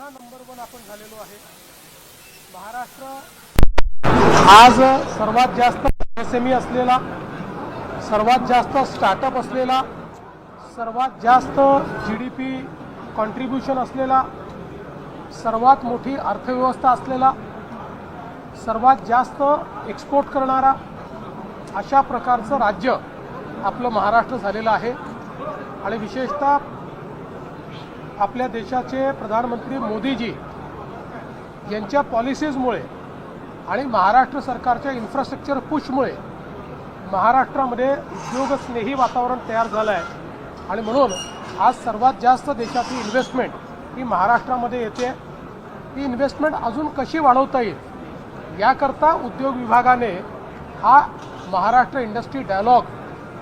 पुन्हा number one आपण झालेलो आहे. महाराष्ट्र आज सर्वात जास्त एस एम ई असलेला सर्वात जास्त स्टार्टअप असलेला सर्वात जास्त जी डी पी कॉन्ट्रीब्युशन असलेला सर्वात मोठी अर्थव्यवस्था असलेला सर्वात जास्त एक्सपोर्ट करणारा अशा प्रकारचं राज्य आपलं महाराष्ट्र झालेलं आहे. आणि विशेषतः आपल्या देशाचे प्रधानमंत्री मोदीजी यांच्या पॉलिसीजमुळे आणि महाराष्ट्र सरकारच्या इन्फ्रास्ट्रक्चर पुशमुळे महाराष्ट्रामध्ये उद्योगस्नेही वातावरण तयार झालं आहे. आणि म्हणून आज सर्वात जास्त देशातली इन्व्हेस्टमेंट ही महाराष्ट्रामध्ये येते. ही इन्व्हेस्टमेंट अजून कशी वाढवता येईल याकरता उद्योग विभागाने हा महाराष्ट्र इंडस्ट्री डायलॉग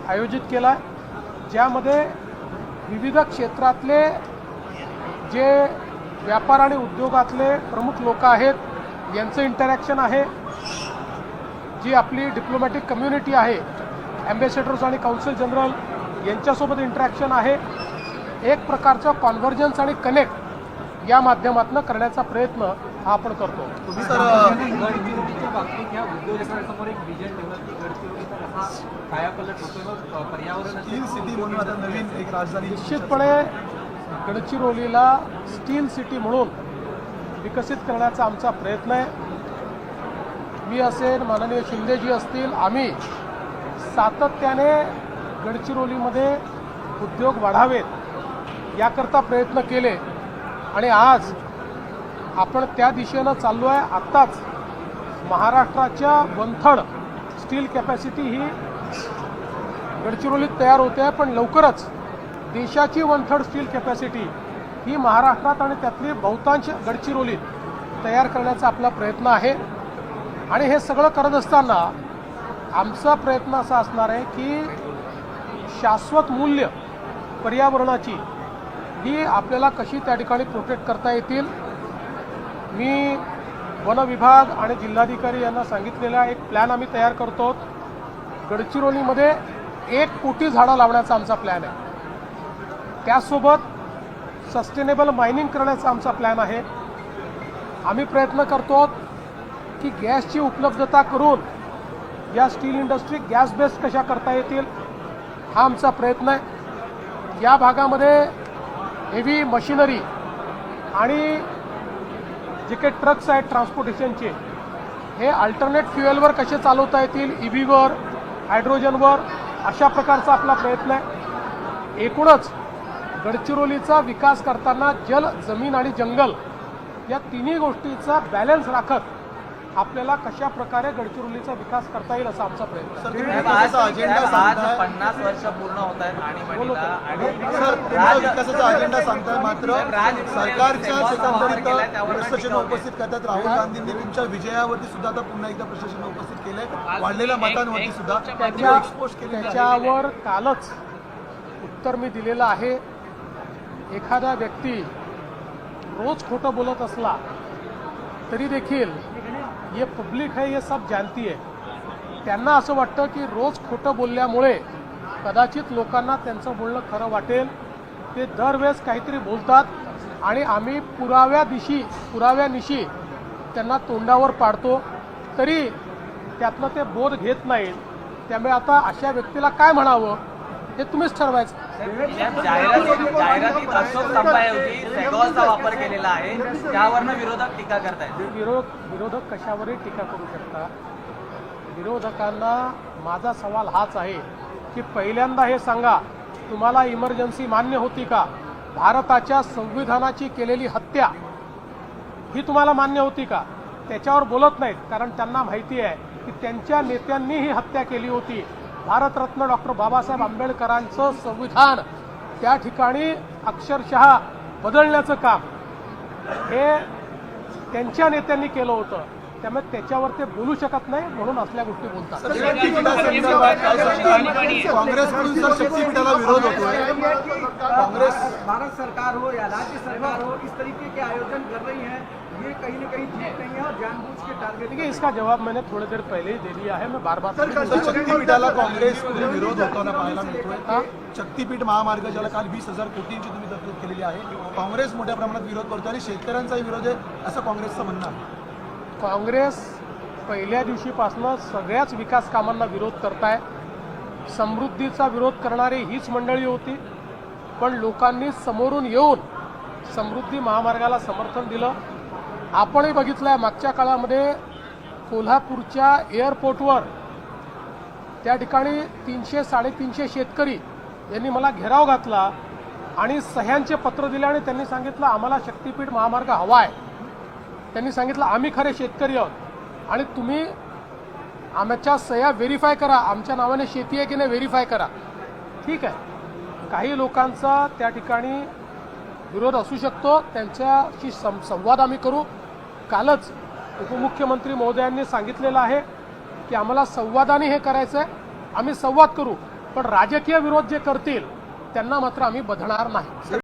आयोजित केला आहे ज्यामध्ये विविध क्षेत्रातले जे व्यापार आणि उद्योगातले प्रमुख लोक आहेत यांचं इंटरॅक्शन आहे. जी आपली डिप्लोमॅटिक कम्युनिटी आहे ॲम्बेसेडर्स आणि काउन्सिल जनरल यांच्यासोबत इंटरॅक्शन आहे. एक प्रकारचं कॉन्व्हर्जन्स आणि कनेक्ट या माध्यमातून करण्याचा प्रयत्न हा आपण करतो. निश्चितपणे गडचिरोलीला स्टील सिटी म्हणून विकसित करण्याचा आमचा प्रयत्न आहे. मी असेल माननीय शिंदेजी असतील आम्ही सातत्याने गडचिरोलीमध्ये उद्योग वाढावेत याकरता प्रयत्न केले. आणि आज आपण त्या दिशेनं चाललो आहे आत्ताच महाराष्ट्राच्या वनथड स्टील कॅपॅसिटी ही गडचिरोलीत तयार होते आहे पण लवकरच देशाची वनथर्ड स्टील कॅपॅसिटी ही महाराष्ट्रात आणि त्यातली बहुतांश गडचिरोलीत तयार करण्याचा आपला प्रयत्न आहे. आणि हे सगळं करत असताना आमचा प्रयत्न असा असणार आहे की शाश्वत मूल्य पर्यावरणाची ही आपल्याला कशी त्या ठिकाणी प्रोटेक्ट करता येतील? मी वन विभाग आणि जिल्हाधिकारी यांना सांगितलेला एक प्लॅन आम्ही तयार करतो. गडचिरोलीमध्ये एक कोटी झाडं लावण्याचा आमचा प्लॅन आहे. त्यासोबत सस्टेनेबल मायनिंग करण्याचा आमचा प्लॅन आहे. आम्ही प्रयत्न करतो की गॅसची उपलब्धता करून या स्टील इंडस्ट्री गॅस बेस्ड कशा करता येतील हा आमचा प्रयत्न आहे. या भागामध्ये हेवी मशिनरी आणि जे काही ट्रक्स आहेत ट्रान्सपोर्टेशनचे हे अल्टरनेट फ्युएलवर कसे चालवता येतील ई व्हीवर हायड्रोजनवर अशा प्रकारचा आपला प्रयत्न आहे. एकूणच गडचिरोलीचा विकास करताना जल जमीन आणि जंगल या तिन्ही गोष्टीचा बॅलन्स राखत आपल्याला कशा प्रकारे गडचिरोलीचा विकास करता येईल असा आमचा प्रयत्न पन्नास वर्ष पूर्ण होत आहेत प्रशासन. उपस्थित करतात. राहुल गांधींनी तुमच्या विजयावरती सुद्धा आता पुन्हा एकदा प्रशासन उपस्थित केलंय. वाढलेल्या मतांवरती सुद्धा केले त्याच्यावर कालच उत्तर मी दिलेलं आहे. एखादा व्यक्ती रोज खोटं बोलत असला तरी देखील हे पब्लिक है हे सब जानती आहे. त्यांना असं वाटतं की रोज खोटं बोलल्यामुळे कदाचित लोकांना त्यांचं बोलणं खरं वाटेल. ते दरवेळेस काहीतरी बोलतात आणि आम्ही पुराव्या दिशी पुराव्यानिशी त्यांना तोंडावर पाडतो. तरी त्यातनं ते बोध घेत नाहीत. त्यामुळे आता अशा व्यक्तीला काय म्हणावं? हे तुम्हीच ठरवायचं जाहिरातीत जाहिरातीत अशोक स्तंभाऐवजी सेगॉलचा वापर केलेला आहे. त्यावरनं विरोधक टीका करतायत. विरोध विरोधक कशावरही टीका करू शकतात विरोधकांना माझा सवाल हाच आहे की पहिल्यांदा हे सांगा तुम्हाला इमर्जन्सी मान्य होती का? भारताच्या संविधानाची केलेली हत्या ही तुम्हाला मान्य होती का? त्याच्यावर बोलत नाहीत कारण त्यांना माहिती आहे की त्यांच्या नेत्यांनी ही हत्या केली होती. भारतरत्न डॉक्टर बाबासाहेब आंबेडकरांचं संविधान त्या ठिकाणी अक्षरशः बदलण्याचं काम हे त्यांच्या नेत्यांनी केलं होतं. त्यामुळे त्याच्यावर ते बोलू शकत नाही म्हणून असल्या गोष्टी बोलतात. कांग्रेस भारत सरकार हो या राज्य सरकार हो इस तरीके के आयोजन कर रही है। ये कहीं ना कहीं ठीक नहीं है और जानबूझ के टारगेट देखिए इसका जवाब मैंने थोड़ी देर पहले ही दे दिया है। मैं बार बार सर शक्तीपीठाला काँग्रेसकडून विरोध होताना पाहायला मिळतोय. हा? शक्तीपीठ महामार्ग ज्याला काल वीस हजार कोटींची तुम्ही तरतूद केलेली आहे. काँग्रेस मोठ्या प्रमाणात विरोध करतो आणि शेतकऱ्यांचाही विरोध आहे असं काँग्रेसचं म्हणणं आहे. काँग्रेस पहिल्या दिवशीपासून सगळ्याच विकास कामांना विरोध करताय. समृद्धीचा विरोध करणारी हीच मंडळी होती. पण लोकांनी समोरून येऊन समृद्धी महामार्गाला समर्थन दिलं. आपणही बघितलं आहे मागच्या काळामध्ये कोल्हापूरच्या एअरपोर्टवर त्या ठिकाणी तीनशे साडेतीनशे शेतकरी यांनी मला घेराव घातला आणि सह्यांचे पत्र दिले आणि त्यांनी सांगितलं आम्हाला शक्तीपीठ महामार्ग हवा आहे त्यांनी सांगितलं आम्ही खरे शेतकरी आहोत आणि तुम्ही आमच्या सह्या व्हेरीफाय करा. आमच्या नावाने शेती आहे की नाही व्हेरीफाय करा. ठीक आहे. काही लोकांचा त्या ठिकाणी विरोध असू शकतो. त्यांच्याशी सं संवाद आम्ही करू. कालच उपमुख्यमंत्री महोदयांनी सांगितलेलं आहे की आम्हाला संवादाने हे करायचं आहे आम्ही संवाद करू. पण राजकीय विरोध जे करतील त्यांना मात्र आम्ही बदलणार नाही.